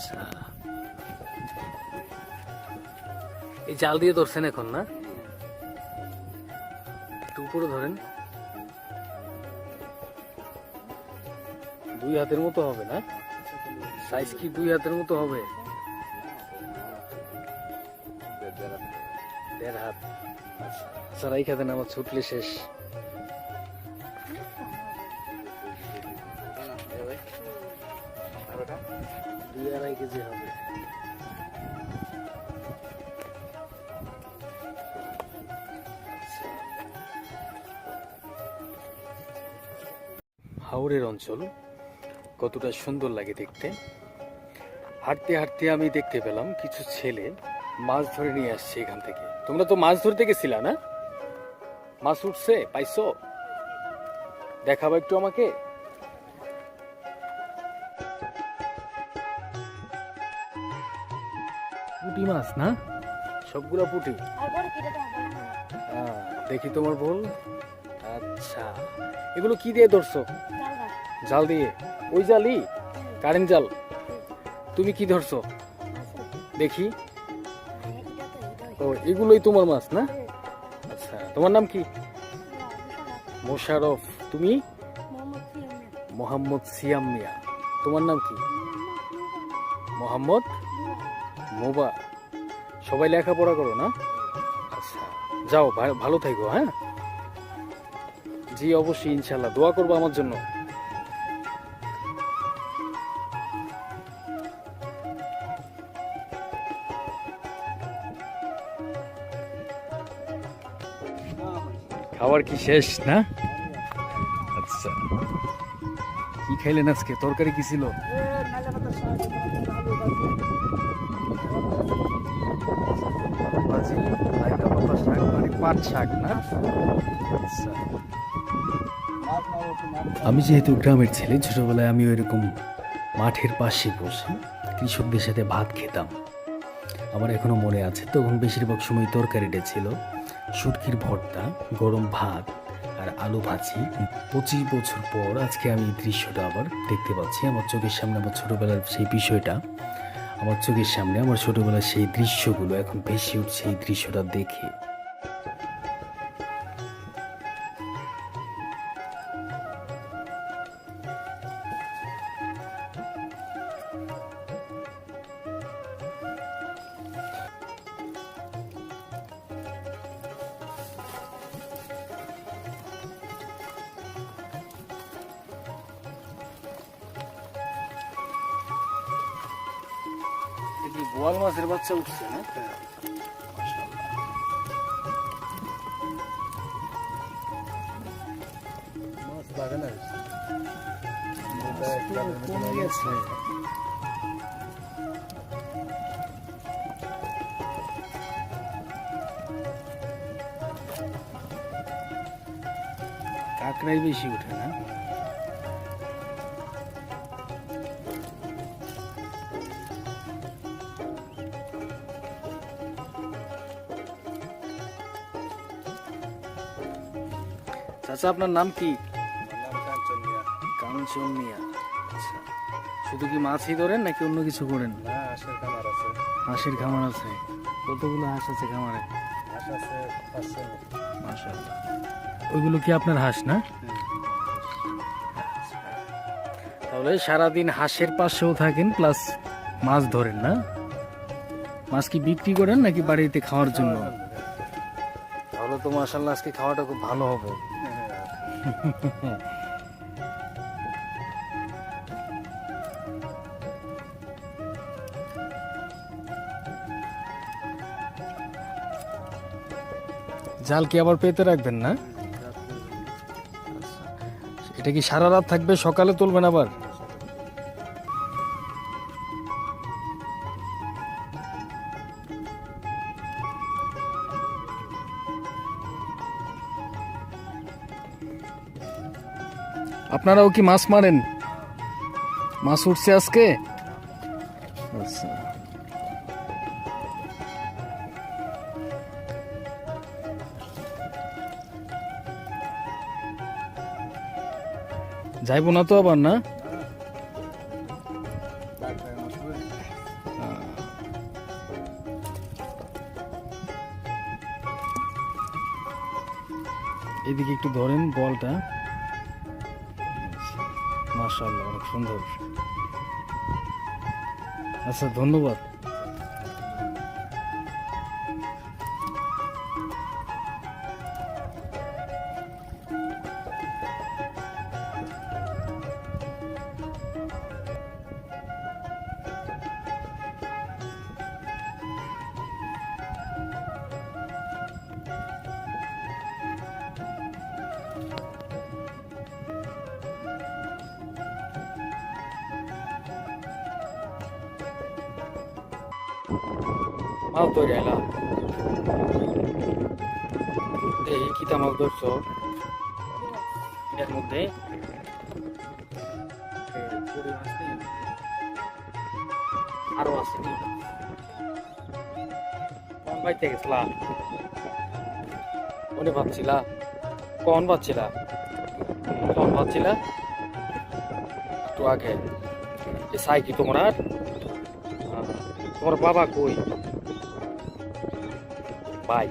আচ্ছা এই জাল দিয়ে ধরছেন এখন না উপরে ধরেন দুই হাতের মতো হবে না সাইজ কি দুই হাতের মতো হবে দেড় হাত স্যার খাতেন আমার ছুটলে শেষ দুই আড়াই কেজি হবে। হাওড়ের অঞ্চল কতটা সুন্দর লাগে দেখতে। হাঁটতে হাঁটতে আমি দেখতে পেলাম কিছু ছেলে মাছ ধরে নিয়ে আসছে এখান থেকে। তোমরা তো মাছ ধরতে গেছিলা না? মাছ উঠছে, পাইছো? দেখাবো একটু আমাকে। পুঁটি মাছ, না? সবগুলা পুঁটি? দেখি তোমার বল আচ্ছা। এগুলো কি দিয়ে ধরছো? জাল দিয়ে? ওই জালই? কারেন্ট জাল? তুমি কি ধরছো? দেখি। ও, এগুলোই তোমার মাছ, না? আচ্ছা তোমার নাম কি? মোশারফ। তুমি? মোহাম্মদ সিয়াম মিয়া। তোমার নাম কি? মোহাম্মদ? মোবা সবাই লেখাপড়া করো না? আচ্ছা যাও ভালো থাকো হ্যাঁ? জি, অবশ্যই ইনশাল্লাহ দোয়া করব আমার জন্য। খাবার কি শেষ, না? আচ্ছা। কি খাইলেন আজকে? তরকারি কি ছিল? মানে আচ্ছা। আমি যেহেতু গ্রামের ছেলে, ছোটবেলায় আমি এরকম মাঠের পাশে বসে কৃষকদের সাথে ভাত খেতাম। আমার এখনও মনে আছে, তখন বেশিরভাগ সময় তরকারিটা ছিল শুটকির ভর্তা, গরম ভাত আর আলু ভাজি। পঁচিশ বছর পর আজকে আমি এই দৃশ্যটা আবার দেখতে পাচ্ছি। আমার চোখের সামনে আমার ছোটবেলার সেই বিষয়টা। আমার চোখের সামনে আমার ছোটবেলার সেই দৃশ্যগুলো এখন ভেসে উঠছে এই দৃশ্যটা দেখে। বোয়াল মাছের বাচ্চা উঠছে না? মাছ লাগে না কমে গেছে। কাঁকড়াই বেশি উঠে না? চাচা আপনার নাম কি? কাঞ্চন মিয়া আচ্ছা। শুধু কি মাছই ধরেন নাকি অন্য কিছু করেন? হাঁসের খামার আছে। কতগুলো হাঁস আছে খামারে? ওইগুলো কি আপনার হাঁস না? তাহলে সারাদিন হাঁসের পাশেও থাকেন প্লাস মাছ ধরেন না? মাছ কি বিক্রি করেন নাকি বাড়িতে খাওয়ার জন্য? তাহলে তো মাশাল্লাহ আজকে খাওয়াটা খুব ভালো হবে। জাল কি আবার পেতে রাখবেন না? এটা কি সারা রাত থাকবে? সকালে তুলবেন আবার? আপনারাও কি মাছ মারেন? মাছ উঠছে আজকে? যাইব যাইবো না তো আবার না? এদিকে একটু ধরেন বলটা। মার্শাল্লাহ অনেক সুন্দর। আচ্ছা ধন্যবাদ। মাছ ধরে এলাম। এই কিতা মাছ ধরছ? এর মধ্যে? আরও আছে বাইতে গেছিলা? মনে ভাবছিলা? কোন ভাবছিলা? কোন ভাবছিলা? একটু আগে। সাই কি তোমার? তোমার বাবা কই? বাই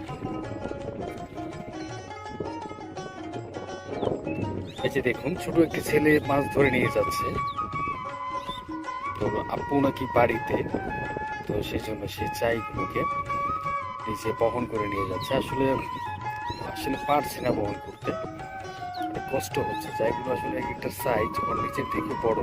এই যে দেখুন, ছোট একটি ছেলে মাছ ধরে নিয়ে যাচ্ছে। তো আপু নাকি বাড়িতে, তো সেই জন্য সে চাইগুলোকে নিচে বহন করে নিয়ে যাচ্ছে। আসলে আসলে পারছে না বহন করতে। কষ্ট হচ্ছে। চাইগুলো আসলে এক একটা সাইজ যখন নিচের থেকে বড়